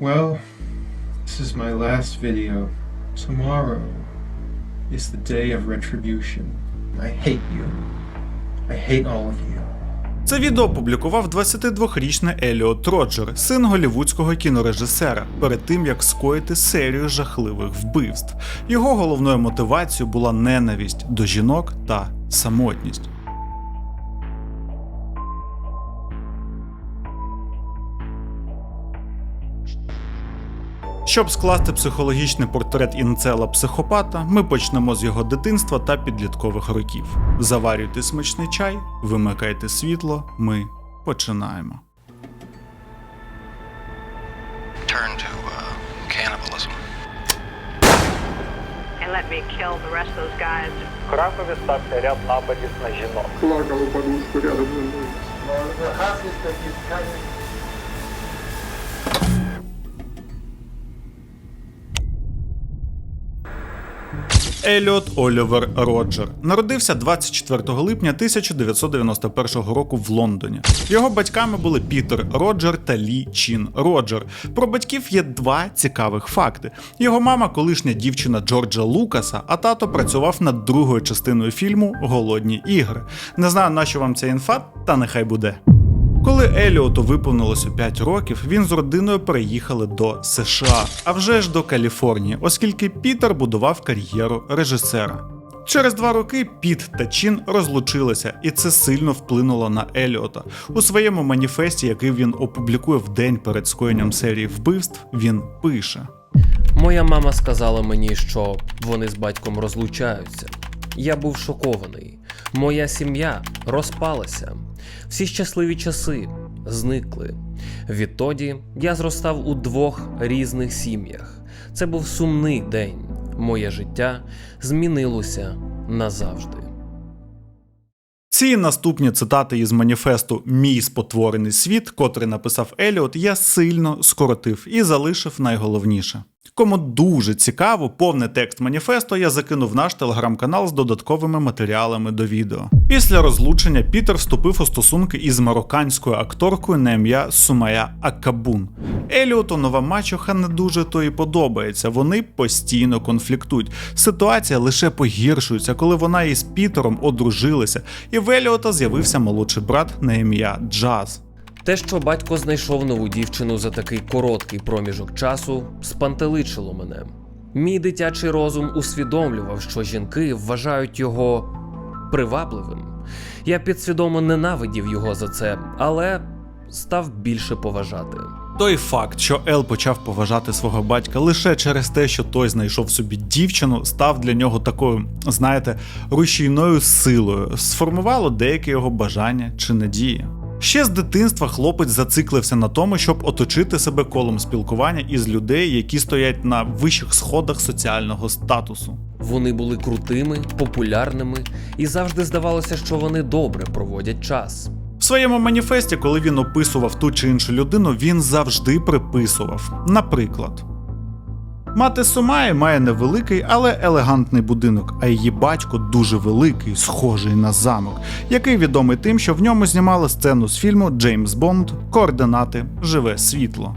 Well, this is my last video. Tomorrow is the day of retribution. I hate you. I hate all of you. Це відео опублікував 22-річний Еліот Роджер, син голівудського кінорежисера, перед тим як скоїти серію жахливих вбивств. Його головною мотивацією була ненависть до жінок та самотність. Щоб скласти психологічний портрет інцела психопата, ми почнемо з його дитинства та підліткових років. Заварюйте смачний чай, вимикайте світло. Ми починаємо. turn to uh, cannibalism. and let me kill the rest of those guys. В Кракові стався ряд нападів на жінок. плакал у подушку рядом со мной. Еліот Олівер Роджер народився 24 липня 1991 року в Лондоні. Його батьками були Пітер Роджер та Лі Чін Роджер. Про батьків є два цікавих факти. Його мама колишня дівчина Джорджа Лукаса, а тато працював над другою частиною фільму Голодні ігри. Не знаю, на що вам ця інфа, та нехай буде. Коли Еліоту виповнилося 5 років, він з родиною переїхали до США, а вже ж до Каліфорнії, оскільки Пітер будував кар'єру режисера. Через два роки Піт та Чін розлучилися, і це сильно вплинуло на Еліота. У своєму маніфесті, який він опублікує в день перед скоєнням серії вбивств, він пише: Моя мама сказала мені, що вони з батьком розлучаються. Я був шокований. Моя сім'я розпалася. Всі щасливі часи зникли. Відтоді я зростав у двох різних сім'ях. Це був сумний день. Моє життя змінилося назавжди. Ці наступні цитати із маніфесту Мій спотворений світ, котрий написав Еліот, я сильно скоротив і залишив найголовніше. Кому дуже цікаво, повний текст маніфесту я закинув в наш телеграм-канал з додатковими матеріалами до відео. Після розлучення Пітер вступив у стосунки із марокканською акторкою на ім'я Сумая Аккабун. Еліоту нова мачуха не дуже то і подобається. Вони постійно конфліктують. Ситуація лише погіршується, коли вона із Пітером одружилися, і в Еліота з'явився молодший брат на ім'я Джаз. Те, що батько знайшов нову дівчину за такий короткий проміжок часу, спантеличило мене. Мій дитячий розум усвідомлював, що жінки вважають його привабливим. Я підсвідомо ненавидів його за це, але став більше поважати. Той факт, що Ел почав поважати свого батька лише через те, що той знайшов собі дівчину, став для нього такою, знаєте, рушійною силою, сформувало деякі його бажання чи надії. Ще з дитинства хлопець зациклився на тому, щоб оточити себе колом спілкування із людей, які стоять на вищих сходах соціального статусу. Вони були крутими, популярними, і завжди здавалося, що вони добре проводять час. В своєму маніфесті, коли він описував ту чи іншу людину, він завжди приписував. Наприклад, мати Сумаї має невеликий, але елегантний будинок, а її батько дуже великий, схожий на замок, який відомий тим, що в ньому знімали сцену з фільму Джеймс Бонд Координати Живе світло.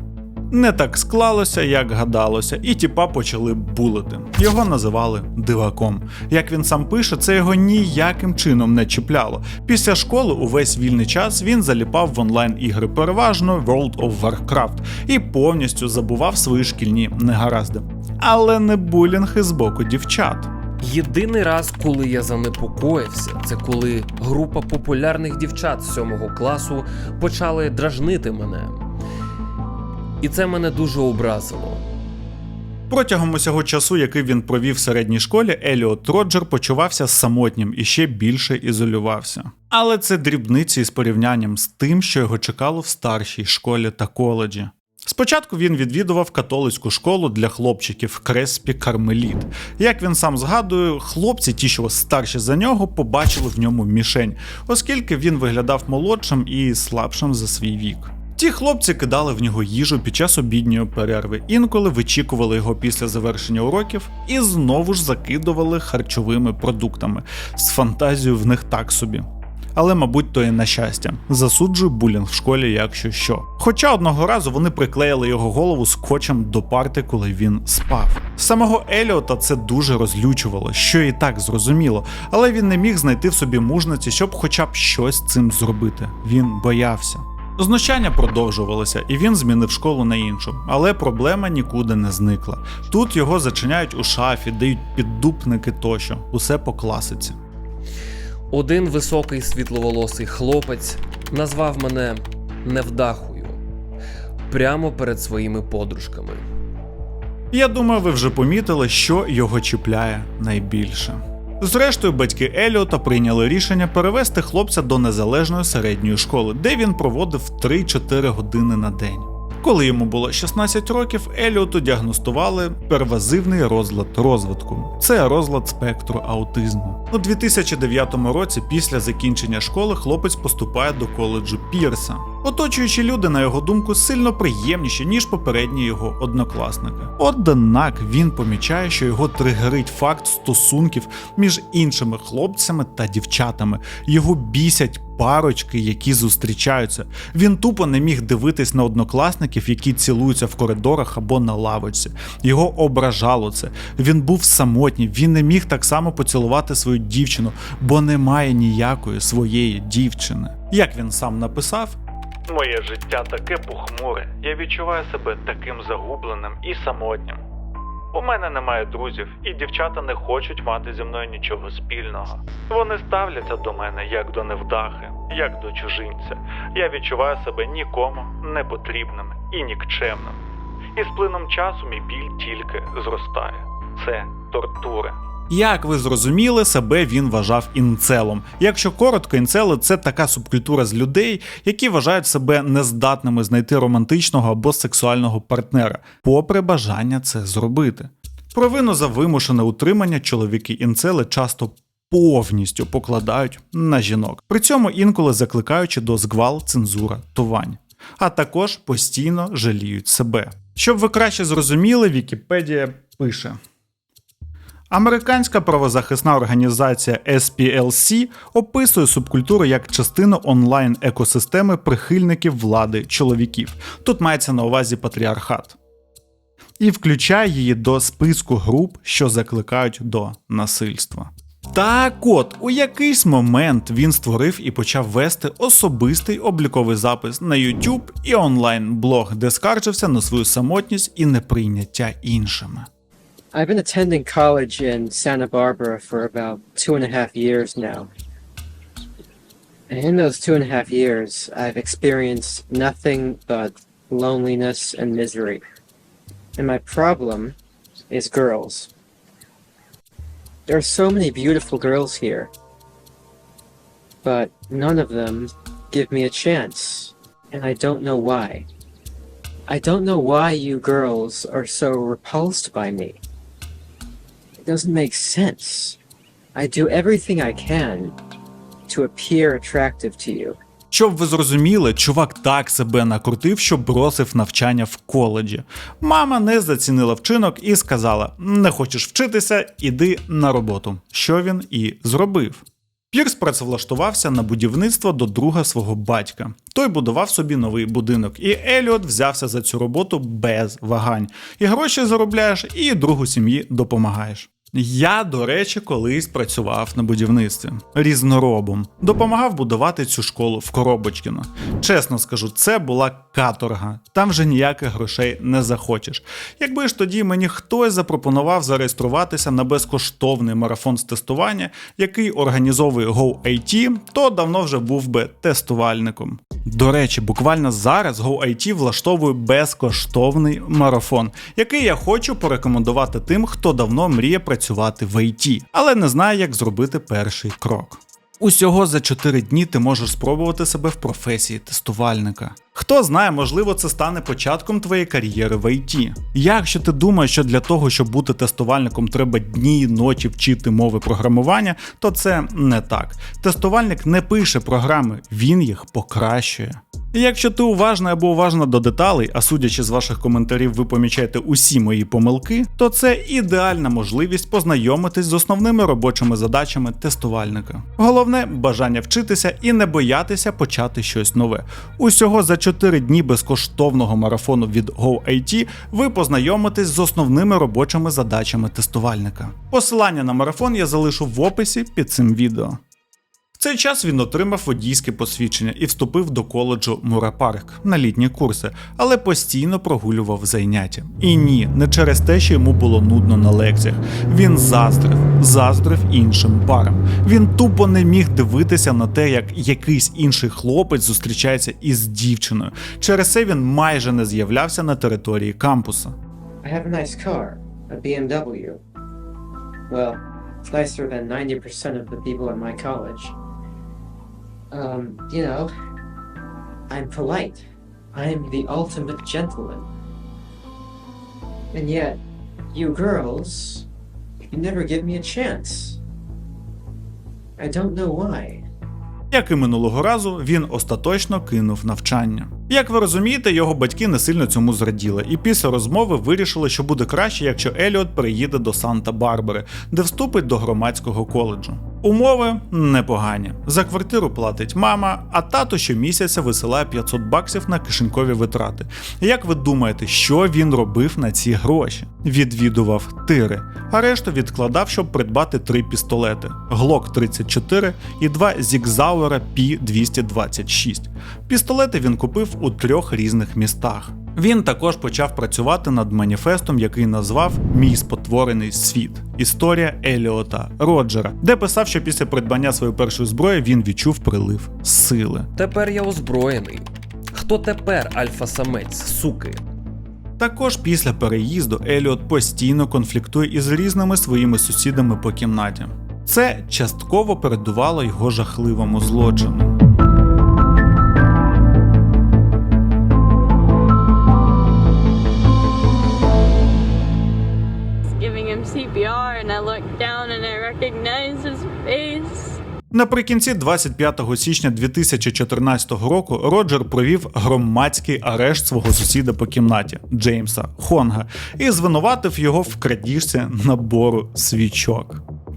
Не так склалося, як гадалося, і тіпа почали булити. Його називали диваком. Як він сам пише, це його ніяким чином не чіпляло. Після школи увесь вільний час він заліпав в онлайн-ігри переважно World of Warcraft і повністю забував свої шкільні негаразди. Але не булінги з боку дівчат. Єдиний раз, коли я занепокоївся, це коли група популярних дівчат з сьомого класу почали дражнити мене. І це мене дуже образило. Протягом усього часу, який він провів в середній школі, Еліот Роджер почувався самотнім і ще більше ізолювався. Але це дрібниці із порівнянням з тим, що його чекало в старшій школі та коледжі. Спочатку він відвідував католицьку школу для хлопчиків Креспі Кармеліт. Як він сам згадує, хлопці, ті, що старші за нього, побачили в ньому мішень, оскільки він виглядав молодшим і слабшим за свій вік. Ті хлопці кидали в нього їжу під час обідньої перерви, інколи вичікували його після завершення уроків і знову ж закидували харчовими продуктами. З фантазією в них так собі. але, мабуть, то і на щастя. Засуджую булінг в школі, якщо що. Хоча одного разу вони приклеїли його голову скотчем до парти, коли він спав. Самого Еліота це дуже розлючувало, що і так зрозуміло, але він не міг знайти в собі мужності, щоб хоча б щось цим зробити. Він боявся. Знущання продовжувалося, і він змінив школу на іншу, але проблема нікуди не зникла. Тут його зачиняють у шафі, дають піддупники тощо, усе по класиці. Один високий світловолосий хлопець назвав мене невдахою прямо перед своїми подружками. Я думаю, ви вже помітили, що його чіпляє найбільше. Зрештою, батьки Еліота прийняли рішення перевести хлопця до незалежної середньої школи, де він проводив 3-4 години на день. Коли йому було 16 років, Еліоту діагностували первазивний розлад розвитку. Це розлад спектру аутизму. У 2009 році, після закінчення школи, хлопець поступає до коледжу Пірса. Оточуючі люди, на його думку, сильно приємніші, ніж попередні його однокласники. Однак він помічає, що його тригерить факт стосунків між іншими хлопцями та дівчатами. Його бісять парочки, які зустрічаються. Він тупо не міг дивитись на однокласників, які цілуються в коридорах або на лавочці. Його ображало це. Він був самотній, він не міг так само поцілувати свою дівчину, бо немає ніякої своєї дівчини. Як він сам написав, Моє життя таке похмуре. Я відчуваю себе таким загубленим і самотнім. У мене немає друзів, і дівчата не хочуть мати зі мною нічого спільного. Вони ставляться до мене як до невдахи, як до чужинця. Я відчуваю себе нікому непотрібним і нікчемним. І з плином часу мій біль тільки зростає. Це тортура. Як ви зрозуміли, себе він вважав інцелом. Якщо коротко, інцели це така субкультура з людей, які вважають себе нездатними знайти романтичного або сексуального партнера, попри бажання це зробити. Провину за вимушене утримання чоловіки інцели часто повністю покладають на жінок, при цьому інколи закликаючи до згвал, цензура, тувань, а також постійно жаліють себе. Щоб ви краще зрозуміли, Вікіпедія пише. Американська правозахисна організація SPLC описує субкультуру як частину онлайн екосистеми прихильників влади чоловіків. Тут мається на увазі патріархат. І включає її до списку груп, що закликають до насильства. Так от, у якийсь момент він створив і почав вести особистий обліковий запис на YouTube і онлайн-блог, де скаржився на свою самотність і неприйняття іншими. I've been attending college in Santa Barbara for about two and a half years now. And in those two and a half years, I've experienced nothing but loneliness and misery. And my problem is girls. There are so many beautiful girls here, but none of them give me a chance, and I don't know why. I don't know why you girls are so repulsed by me. It doesn't make sense. I do everything I can to appear attractive to you. Щоб ви зрозуміли, чувак так себе накрутив, що бросив навчання в коледжі. Мама не зацінила вчинок і сказала: не хочеш вчитися, іди на роботу. Що він і зробив. Пірс працевлаштувався на будівництво до друга свого батька. Той будував собі новий будинок, і Еліот взявся за цю роботу без вагань. І гроші заробляєш, і другу сім'ї допомагаєш. Я, до речі, колись працював на будівництві різноробом, допомагав будувати цю школу в Коробочкіно. Чесно скажу, це була каторга. Там вже ніяких грошей не захочеш. Якби ж тоді мені хтось запропонував зареєструватися на безкоштовний марафон з тестування, який організовує GoIT, то давно вже був би тестувальником. До речі, буквально зараз GoIT влаштовує безкоштовний марафон, який я хочу порекомендувати тим, хто давно мріє працювати в IT, але не знає, як зробити перший крок. Усього за 4 дні ти можеш спробувати себе в професії тестувальника. Хто знає, можливо, це стане початком твоєї кар'єри в IT. Якщо ти думаєш, що для того, щоб бути тестувальником, треба дні і ночі вчити мови програмування, то це не так. Тестувальник не пише програми, він їх покращує. І Якщо ти уважний або уважна до деталей, а судячи з ваших коментарів, ви помічаєте усі мої помилки, то це ідеальна можливість познайомитись з основними робочими задачами тестувальника. Головне бажання вчитися і не боятися почати щось нове. Усього за 4 дні безкоштовного марафону від GoIT ви познайомитесь з основними робочими задачами тестувальника. Посилання на марафон я залишу в описі під цим відео. Цей час він отримав водійське посвідчення і вступив до коледжу Мурапарк на літні курси, але постійно прогулював заняття. І ні, не через те, що йому було нудно на лекціях. Він заздрив, заздрив іншим парам. Він тупо не міг дивитися на те, як якийсь інший хлопець зустрічається із дівчиною. Через це він майже не з'являвся на території кампуса. I have a nice car, a BMW. Well, it's nicer than 90% of the people at my college. Um, you know, I'm polite. I'm the ultimate gentleman. And yet, you girls, you never give me a chance. I don't know why. Як і минулого разу, він остаточно кинув навчання. Як ви розумієте, його батьки не сильно цьому зраділи, і після розмови вирішили, що буде краще, якщо Еліот переїде до Санта-Барбари, де вступить до громадського коледжу. Умови непогані. За квартиру платить мама, а тато щомісяця висилає 500 баксів на кишенькові витрати. Як ви думаєте, що він робив на ці гроші? Відвідував тири, а решту відкладав, щоб придбати три пістолети: Glock 34 і два Зігзауера P226. Пістолети він купив у трьох різних містах. Він також почав працювати над маніфестом, який назвав Мій спотворений світ. Історія Еліота Роджера, де писав, що після придбання своєї першої зброї він відчув прилив сили. Тепер я озброєний. Хто тепер альфа-самець, суки? Також після переїзду Еліот постійно конфліктує із різними своїми сусідами по кімнаті. Це частково передувало його жахливому злочину. Recognized his face. Наприкінці 25 січня 2014 року Роджер провів громадський арешт свого сусіда по кімнаті Джеймса Хонга і звинуватив його в крадіжці набору свічок.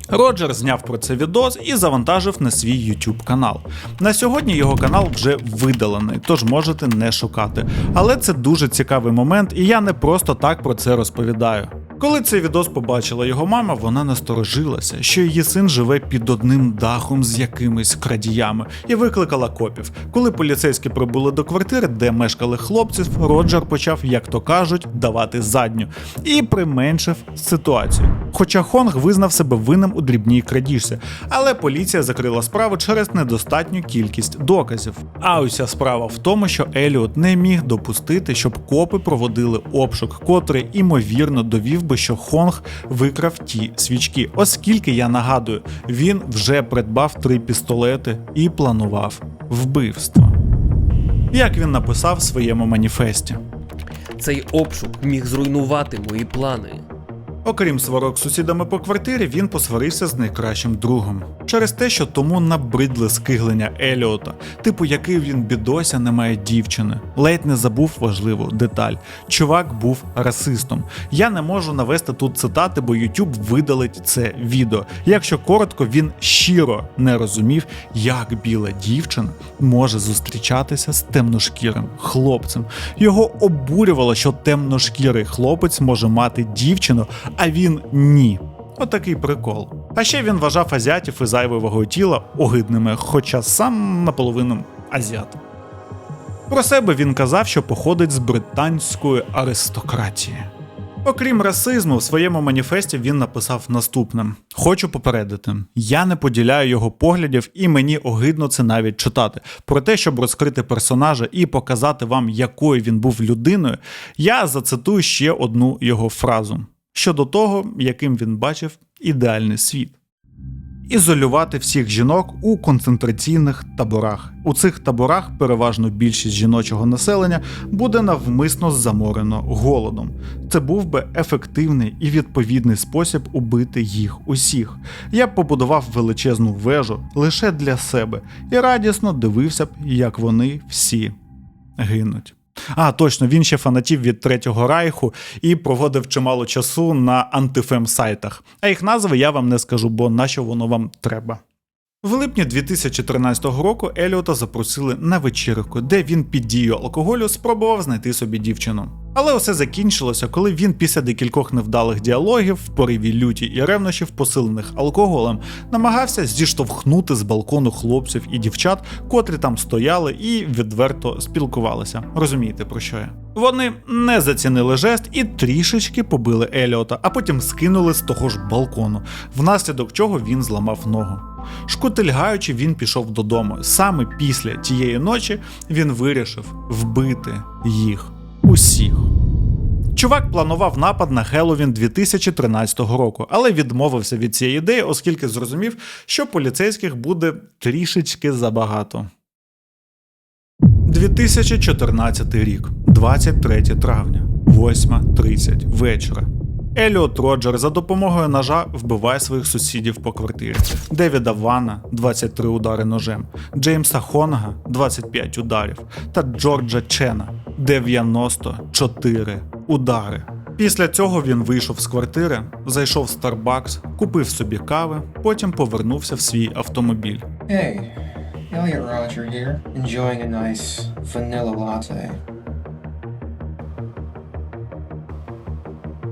Роджер зняв про це відос і завантажив на свій YouTube канал. На сьогодні його канал вже видалений, тож можете не шукати. Але це дуже цікавий момент, і я не просто так про це розповідаю. Коли цей відос побачила його мама, вона насторожилася, що її син живе під одним дахом з якимись крадіями, і викликала копів. Коли поліцейські прибули до квартири, де мешкали хлопців, Роджер почав, як то кажуть, давати задню і применшив ситуацію. Хоча Хонг визнав себе винним у дрібній крадіжці, але поліція закрила справу через недостатню кількість доказів. А уся справа в тому, що Еліот не міг допустити, щоб копи проводили обшук, котрий імовірно довів би, що Хонг викрав ті свічки, оскільки я нагадую, він вже придбав три пістолети і планував вбивство. Як він написав в своєму маніфесті. Цей обшук міг зруйнувати мої плани. Окрім сварок з сусідами по квартирі, він посварився з найкращим другом через те, що тому набридли скиглення Еліота, типу який він бідося не має дівчини. Ледь не забув важливу деталь. Чувак був расистом. Я не можу навести тут цитати, бо YouTube видалить це відео. Якщо коротко, він щиро не розумів, як біла дівчина може зустрічатися з темношкірим хлопцем. Його обурювало, що темношкірий хлопець може мати дівчину, а він ні. Отакий прикол. А ще він вважав азіатів і зайвою вагою тіла огидними, хоча сам наполовину азіат. Про себе він казав, що походить з британської аристократії. Окрім расизму, в своєму маніфесті він написав наступне: Хочу попередити, я не поділяю його поглядів, і мені огидно це навіть читати. Про те, щоб розкрити персонажа і показати вам, якою він був людиною, я зацитую ще одну його фразу щодо того, яким він бачив ідеальний світ. Ізолювати всіх жінок у концентраційних таборах. У цих таборах переважно більшість жіночого населення буде навмисно заморено голодом. Це був би ефективний і відповідний спосіб убити їх усіх. Я б побудував величезну вежу лише для себе і радісно дивився б, як вони всі гинуть. А, точно, він ще фанатів від Третього Райху і проводив чимало часу на антифем-сайтах. А їх назви я вам не скажу, бо нащо воно вам треба. В липні 2013 року Еліота запросили на вечірку, де він під дією алкоголю спробував знайти собі дівчину. Але усе закінчилося, коли він після декількох невдалих діалогів в пориві люті і ревнощів, посилених алкоголем, намагався зіштовхнути з балкону хлопців і дівчат, котрі там стояли і відверто спілкувалися. Розумієте про що я? Вони не зацінили жест і трішечки побили Еліота, а потім скинули з того ж балкону, внаслідок чого він зламав ногу. Шкутильгаючи, він пішов додому. Саме після тієї ночі він вирішив вбити їх усіх. Чувак планував напад на Хеллоуін 2013 року, але відмовився від цієї ідеї, оскільки зрозумів, що поліцейських буде трішечки забагато. 2014 рік, 23 травня, 8.30 вечора. Еліот Роджер за допомогою ножа вбиває своїх сусідів по квартирі. Девіда Вана 23 удари ножем, Джеймса Хонга 25 ударів та Джорджа Чена 94 удари. Після цього він вийшов з квартири, зайшов в Starbucks, купив собі кави, потім повернувся в свій автомобіль. Hey, Elliot Roger here, enjoying a nice vanilla latte.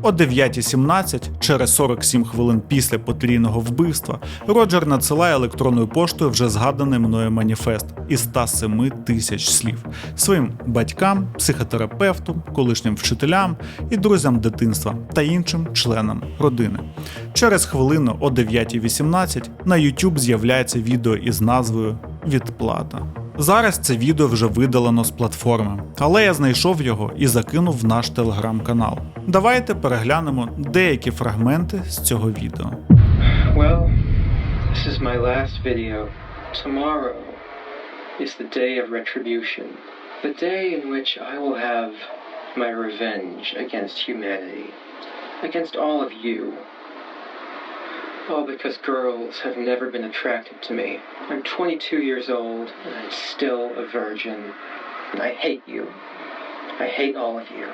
О 9.17, через 47 хвилин після потрійного вбивства, Роджер надсилає електронною поштою вже згаданий мною маніфест із 107 тисяч слів своїм батькам, психотерапевту, колишнім вчителям і друзям дитинства та іншим членам родини. Через хвилину о 9.18 на YouTube з'являється відео із назвою Відплата. Зараз це відео вже видалено з платформи, але я знайшов його і закинув в наш телеграм-канал. Давайте переглянемо деякі фрагменти з цього відео. Well, this is my last video. Tomorrow is the day of retribution. The day in which I will have my revenge against humanity. Against all of you. All because girls have never been attracted to me. I'm 22 years old and I'm still a virgin. And I hate you. I hate all of you.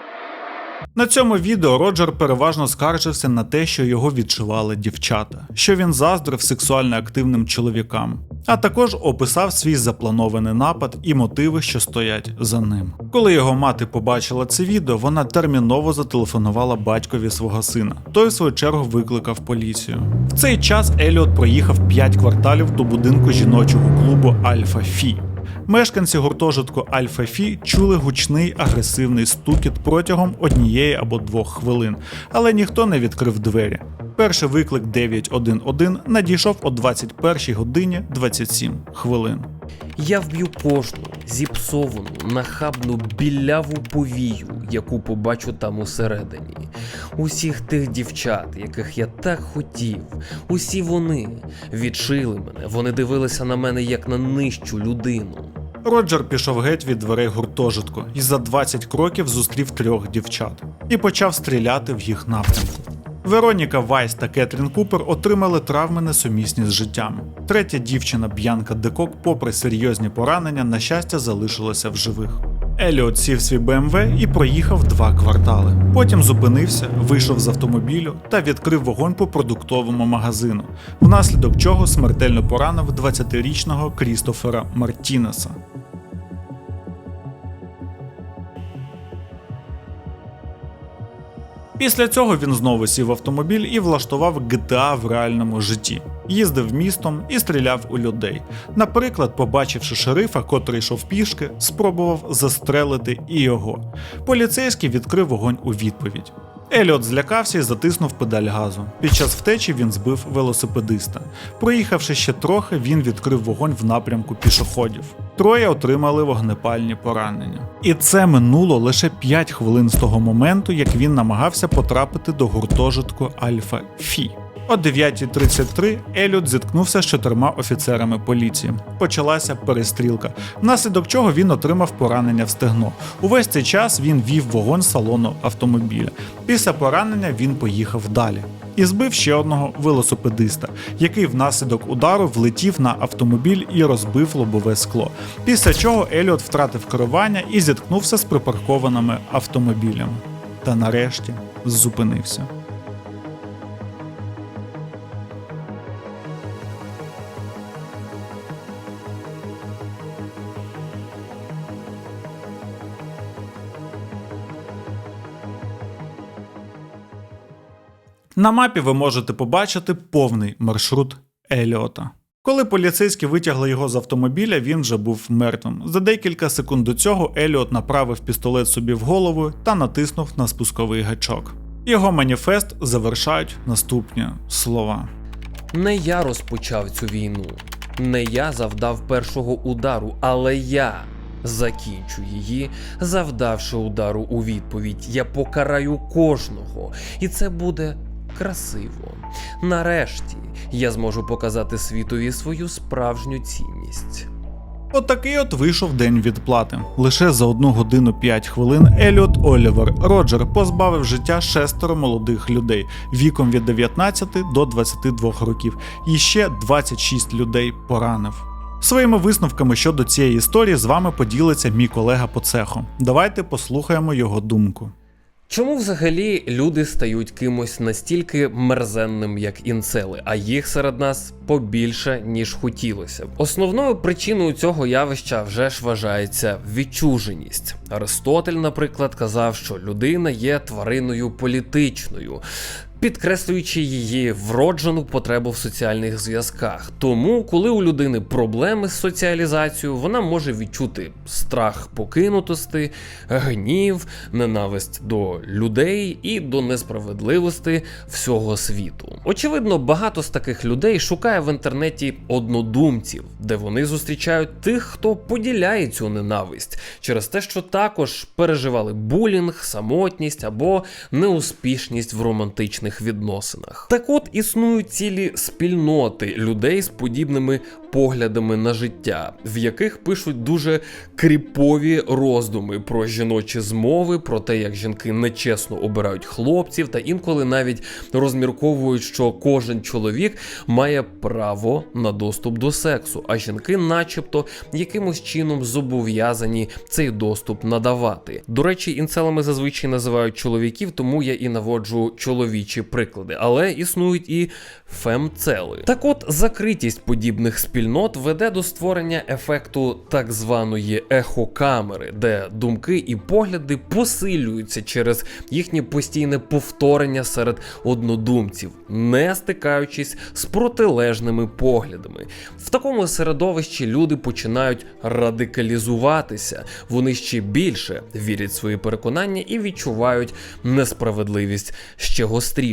На цьому відео Роджер переважно скаржився на те, що його відчували дівчата, що він заздрив сексуально активним чоловікам, а також описав свій запланований напад і мотиви, що стоять за ним. Коли його мати побачила це відео, вона терміново зателефонувала батькові свого сина. Той, в свою чергу, викликав поліцію. В цей час Еліот проїхав 5 кварталів до будинку жіночого клубу Альфа Фі. Мешканці гуртожитку Альфа Фі чули гучний агресивний стукіт протягом однієї або двох хвилин, але ніхто не відкрив двері. Перший виклик 911 надійшов о 21 годині 27 хвилин. Я вб'ю кожну зіпсовану, нахабну біляву повію, яку побачу там усередині. Усіх тих дівчат, яких я так хотів, усі вони відшили мене, вони дивилися на мене як на нижчу людину. Роджер пішов геть від дверей гуртожитку і за 20 кроків зустрів трьох дівчат і почав стріляти в їх напрямку. Вероніка Вайс та Кетрін Купер отримали травми несумісні з життям. Третя дівчина Б'янка Декок, попри серйозні поранення, на щастя, залишилася в живих. Еліот сів свій БМВ і проїхав два квартали. Потім зупинився, вийшов з автомобілю та відкрив вогонь по продуктовому магазину, внаслідок чого смертельно поранив 20-річного Крістофера Мартінеса. Після цього він знову сів автомобіль і влаштував GTA в реальному житті. Їздив містом і стріляв у людей. Наприклад, побачивши шерифа, котрий йшов пішки, спробував застрелити і його. Поліцейський відкрив вогонь у відповідь. Еліот злякався і затиснув педаль газу. Під час втечі він збив велосипедиста. Проїхавши ще трохи, він відкрив вогонь в напрямку пішоходів. Троє отримали вогнепальні поранення. І це минуло лише 5 хвилин з того моменту, як він намагався потрапити до гуртожитку Альфа Фі. О 9.33 Еліот зіткнувся з чотирма офіцерами поліції. Почалася перестрілка, внаслідок чого він отримав поранення в стегно. Увесь цей час він вів вогонь з салону автомобіля. Після поранення він поїхав далі. і збив ще одного велосипедиста, який внаслідок удару влетів на автомобіль і розбив лобове скло. Після чого Еліот втратив керування і зіткнувся з припаркованими автомобілями. Та нарешті зупинився. На мапі ви можете побачити повний маршрут Еліота. Коли поліцейські витягли його з автомобіля, він вже був мертвим. За декілька секунд до цього Еліот направив пістолет собі в голову та натиснув на спусковий гачок. Його маніфест завершають наступні слова. Не я розпочав цю війну, не я завдав першого удару, але я закінчу її, завдавши удару у відповідь. Я покараю кожного, і це буде красиво. Нарешті я зможу показати світові свою справжню цінність. Отакий от вийшов день відплати. Лише за 1 годину 5 хвилин Еліот Олівер Роджер позбавив життя шестеро молодих людей віком від 19 до 22 років, і ще 26 людей поранив. Своїми висновками щодо цієї історії з вами поділиться мій колега по цеху. Давайте послухаємо його думку. Чому взагалі люди стають кимось настільки мерзенним, як інцели, а їх серед нас побільше, ніж хотілося б? Основною причиною цього явища вже ж вважається відчуженість. Аристотель, наприклад, казав, що людина є твариною політичною. Підкреслюючи її вроджену потребу в соціальних зв'язках. Тому, коли у людини проблеми з соціалізацією, вона може відчути страх покинутості, гнів, ненависть до людей і до несправедливості всього світу. Очевидно, багато з таких людей шукає в інтернеті однодумців, де вони зустрічають тих, хто поділяє цю ненависть через те, що також переживали булінг, самотність або неуспішність в романтичних відносинах. Так от існують цілі спільноти людей з подібними поглядами на життя, в яких пишуть дуже кріпові роздуми про жіночі змови, про те, як жінки нечесно обирають хлопців, та інколи навіть розмірковують, що кожен чоловік має право на доступ до сексу, а жінки, начебто, якимось чином зобов'язані цей доступ надавати. До речі, інцелами зазвичай називають чоловіків, тому я і наводжу чоловічі приклади, але існують і фемцели. Так от закритість подібних спільнот веде до створення ефекту так званої ехокамери, де думки і погляди посилюються через їхнє постійне повторення серед однодумців, не стикаючись з протилежними поглядами. В такому середовищі люди починають радикалізуватися, вони ще більше вірять в свої переконання і відчувають несправедливість ще гостріше.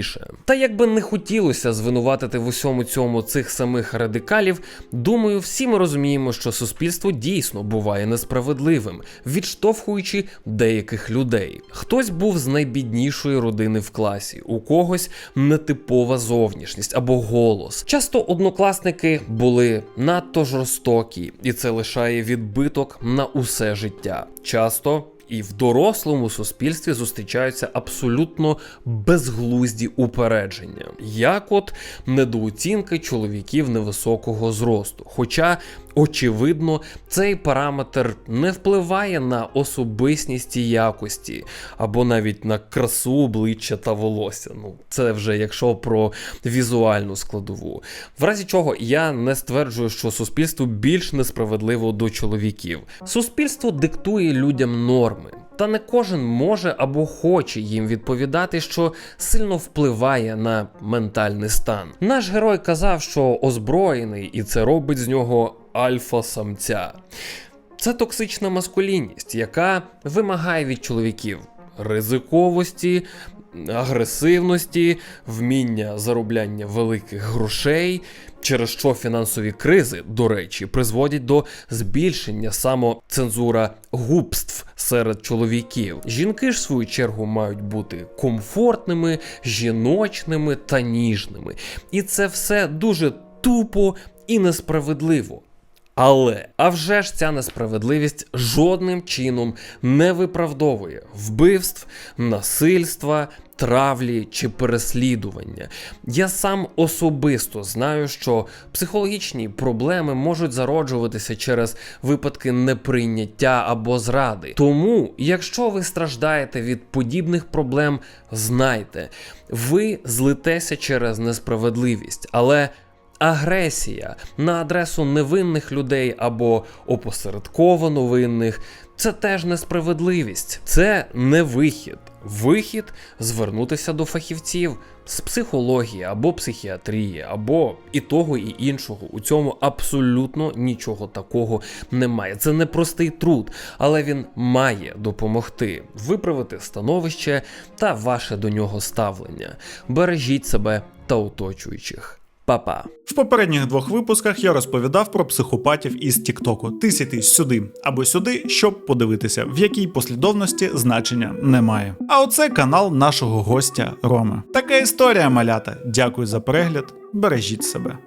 Та якби не хотілося звинуватити в усьому цьому цих самих радикалів, думаю, всі ми розуміємо, що суспільство дійсно буває несправедливим, відштовхуючи деяких людей. Хтось був з найбіднішої родини в класі, у когось нетипова зовнішність або голос. Часто однокласники були надто жорстокі, і це лишає відбиток на усе життя. Часто і в дорослому суспільстві зустрічаються абсолютно безглузді упередження, як от недооцінка чоловіків невисокого зросту. Хоча, очевидно, цей параметр не впливає на особистість і якості, або навіть на красу обличчя та волосся. Ну, це вже якщо про візуальну складову. В разі чого я не стверджую, що суспільство більш несправедливо до чоловіків. Суспільство диктує людям норми. Та не кожен може або хоче їм відповідати, що сильно впливає на ментальний стан. Наш герой казав, що озброєний, і це робить з нього альфа-самця. Це токсична маскулінність, яка вимагає від чоловіків ризиковості, агресивності, вміння заробляння великих грошей, через що фінансові кризи, до речі, призводять до збільшення самоцензура губств серед чоловіків. Жінки ж, в свою чергу, мають бути комфортними, жіночними та ніжними. І це все дуже тупо і несправедливо. Але а вже ж ця несправедливість жодним чином не виправдовує вбивств, насильства, травлі чи переслідування. Я сам особисто знаю, що психологічні проблеми можуть зароджуватися через випадки неприйняття або зради. Тому, якщо ви страждаєте від подібних проблем, знайте, ви злитеся через несправедливість, але. Агресія на адресу невинних людей або опосередковано винних це теж несправедливість, це не вихід. Вихід звернутися до фахівців з психології або психіатрії, або і того, і іншого. У цьому абсолютно нічого такого немає. Це не простий труд, але він має допомогти виправити становище та ваше до нього ставлення. Бережіть себе та оточуючих. Па-па. В попередніх двох випусках я розповідав про психопатів із Тіктоку. Тисяйтесь сюди або сюди, щоб подивитися, в якій послідовності значення немає. А оце канал нашого гостя Роми. Така історія, малята. Дякую за перегляд. Бережіть себе.